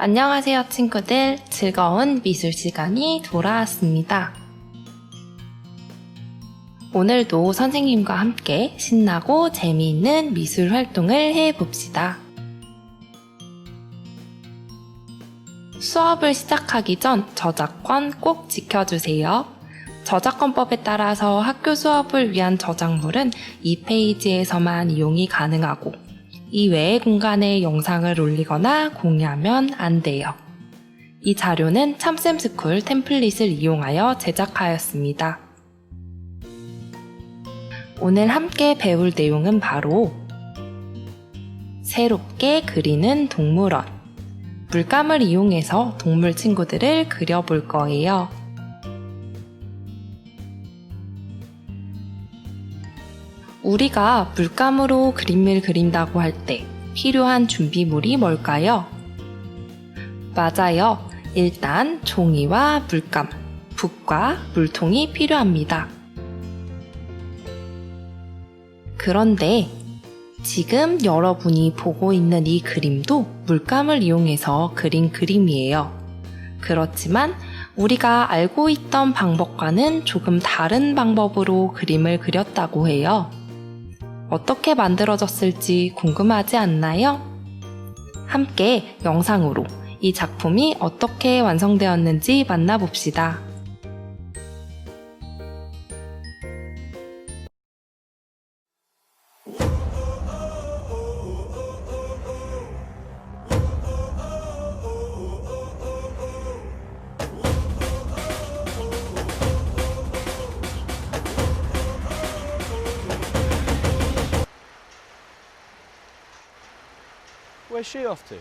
안녕하세요, 친구들. 즐거운 미술 시간이 돌아왔습니다. 오늘도 선생님과 함께 신나고 재미있는 미술 활동을 해봅시다. 수업을 시작하기 전 저작권 꼭 지켜주세요. 저작권법에 따라서 학교 수업을 위한 저작물은 이 페이지에서만 이용이 가능하고 이 외의 공간에 영상을 올리거나 공유하면 안 돼요. 이 자료는 참쌤스쿨 템플릿을 이용하여 제작하였습니다. 오늘 함께 배울 내용은 바로 새롭게 그리는 동물원. 물감을 이용해서 동물 친구들을 그려볼 거예요. 우리가 물감으로 그림을 그린다고 할 때 필요한 준비물이 뭘까요? 맞아요. 일단 종이와 물감, 붓과 물통이 필요합니다. 그런데 지금 여러분이 보고 있는 이 그림도 물감을 이용해서 그린 그림이에요. 그렇지만 우리가 알고 있던 방법과는 조금 다른 방법으로 그림을 그렸다고 해요. 어떻게 만들어졌을지 궁금하지 않나요? 함께 영상으로 이 작품이 어떻게 완성되었는지 만나봅시다. Where's she off to?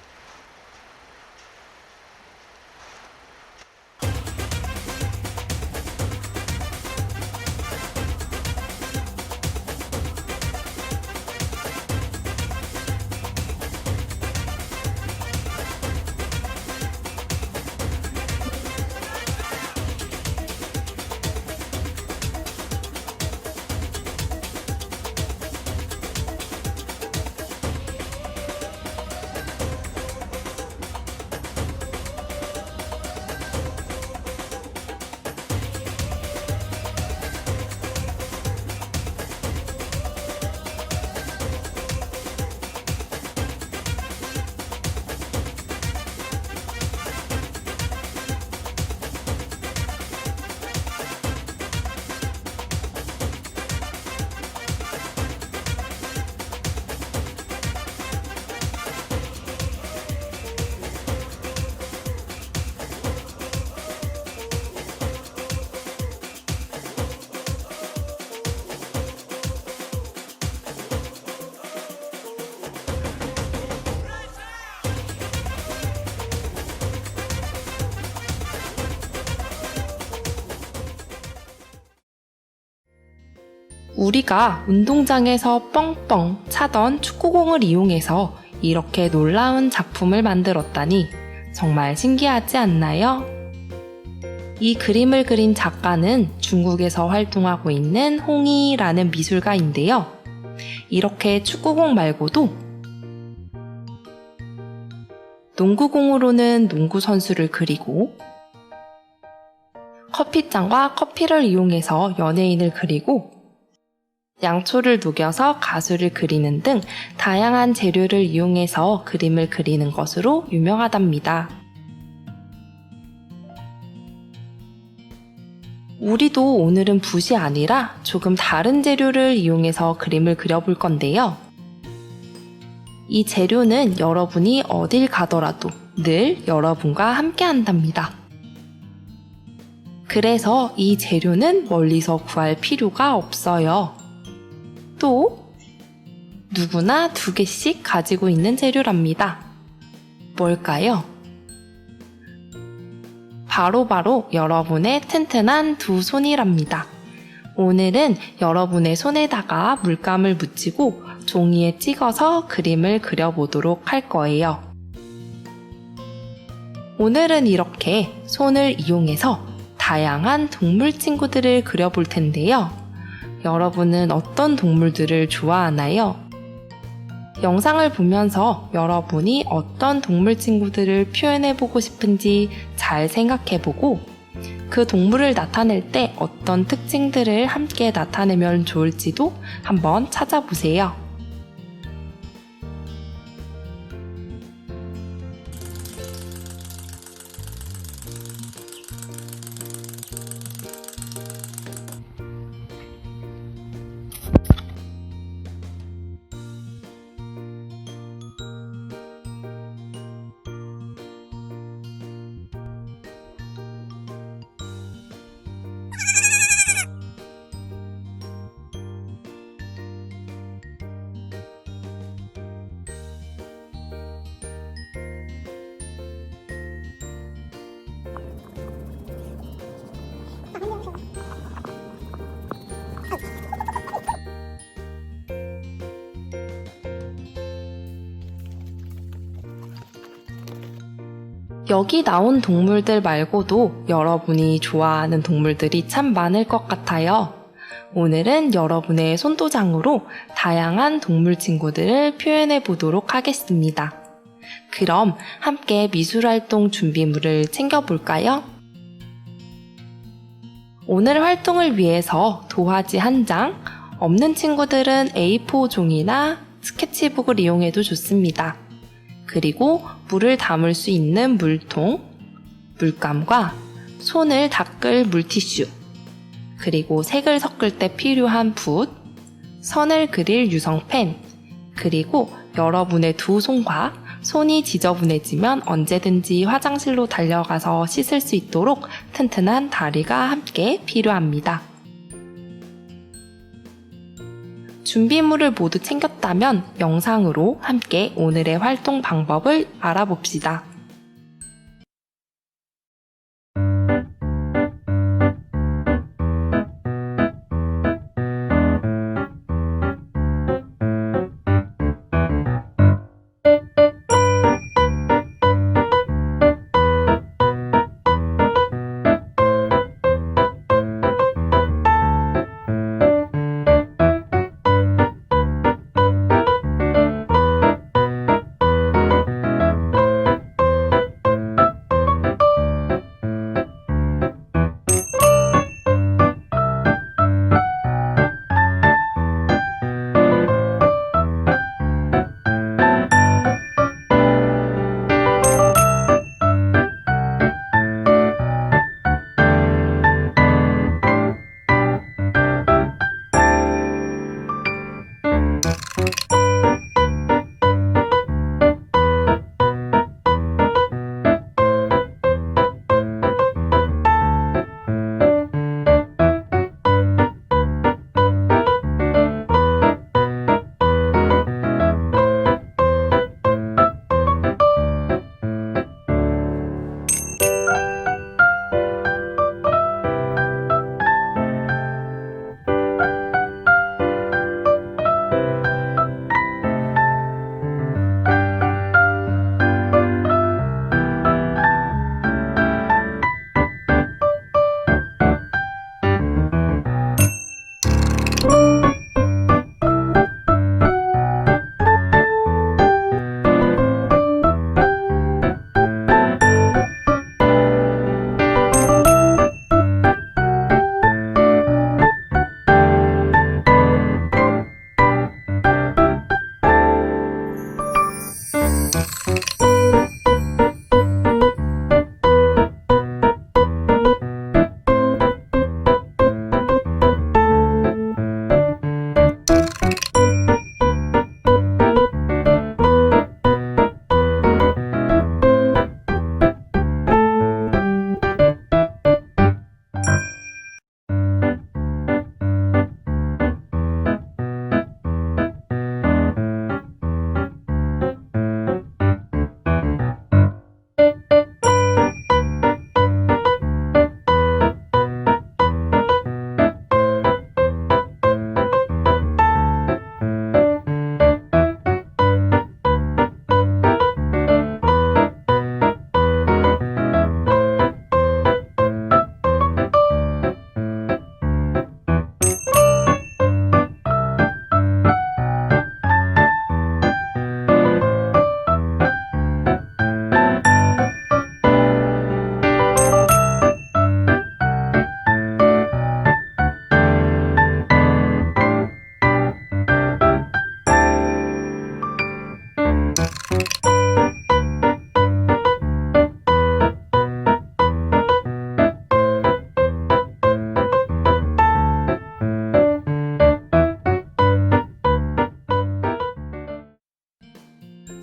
우리가 운동장에서 뻥뻥 차던 축구공을 이용해서 이렇게 놀라운 작품을 만들었다니 정말 신기하지 않나요? 이 그림을 그린 작가는 중국에서 활동하고 있는 홍이라는 미술가인데요. 이렇게 축구공 말고도 농구공으로는 농구 선수를 그리고 커피잔과 커피를 이용해서 연예인을 그리고 양초를 녹여서 가수를 그리는 등 다양한 재료를 이용해서 그림을 그리는 것으로 유명하답니다. 우리도 오늘은 붓이 아니라 조금 다른 재료를 이용해서 그림을 그려볼 건데요. 이 재료는 여러분이 어딜 가더라도 늘 여러분과 함께 한답니다. 그래서 이 재료는 멀리서 구할 필요가 없어요. 또 누구나 두 개씩 가지고 있는 재료랍니다. 뭘까요? 바로 바로 여러분의 튼튼한 두 손이랍니다. 오늘은 여러분의 손에다가 물감을 묻히고 종이에 찍어서 그림을 그려보도록 할 거예요. 오늘은 이렇게 손을 이용해서 다양한 동물 친구들을 그려볼 텐데요. 여러분은 어떤 동물들을 좋아하나요? 영상을 보면서 여러분이 어떤 동물 친구들을 표현해보고 싶은지 잘 생각해보고 그 동물을 나타낼 때 어떤 특징들을 함께 나타내면 좋을지도 한번 찾아보세요. 여기 나온 동물들 말고도 여러분이 좋아하는 동물들이 참 많을 것 같아요. 오늘은 여러분의 손도장으로 다양한 동물 친구들을 표현해 보도록 하겠습니다. 그럼 함께 미술활동 준비물을 챙겨볼까요? 오늘 활동을 위해서 도화지 한 장, 없는 친구들은 A4 종이나 스케치북을 이용해도 좋습니다. 그리고 물을 담을 수 있는 물통, 물감과 손을 닦을 물티슈, 그리고 색을 섞을 때 필요한 붓, 선을 그릴 유성펜, 그리고 여러분의 두 손과 손이 지저분해지면 언제든지 화장실로 달려가서 씻을 수 있도록 튼튼한 다리가 함께 필요합니다. 준비물을 모두 챙겼다면 영상으로 함께 오늘의 활동 방법을 알아봅시다.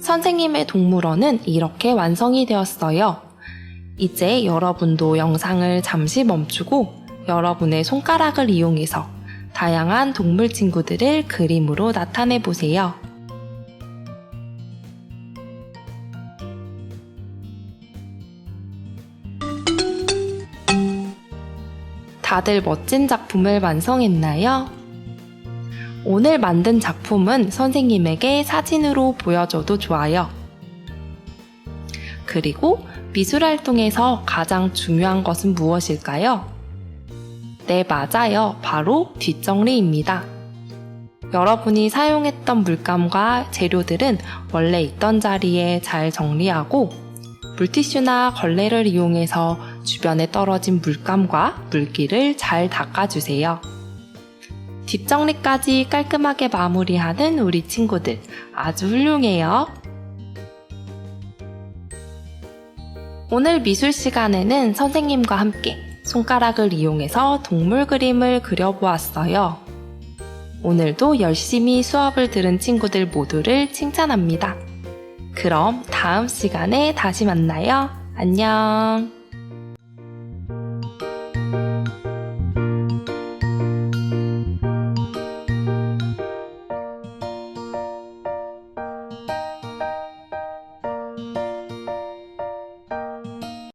선생님의 동물원은 이렇게 완성이 되었어요. 이제 여러분도 영상을 잠시 멈추고 여러분의 손가락을 이용해서 다양한 동물 친구들을 그림으로 나타내 보세요. 다들 멋진 작품을 완성했나요? 오늘 만든 작품은 선생님에게 사진으로 보여줘도 좋아요. 그리고 미술 활동에서 가장 중요한 것은 무엇일까요? 네, 맞아요. 바로 뒷정리입니다. 여러분이 사용했던 물감과 재료들은 원래 있던 자리에 잘 정리하고 물티슈나 걸레를 이용해서 주변에 떨어진 물감과 물기를 잘 닦아주세요. 뒷정리까지 깔끔하게 마무리하는 우리 친구들 아주 훌륭해요. 오늘 미술 시간에는 선생님과 함께 손가락을 이용해서 동물 그림을 그려보았어요. 오늘도 열심히 수업을 들은 친구들 모두를 칭찬합니다. 그럼 다음 시간에 다시 만나요. 안녕.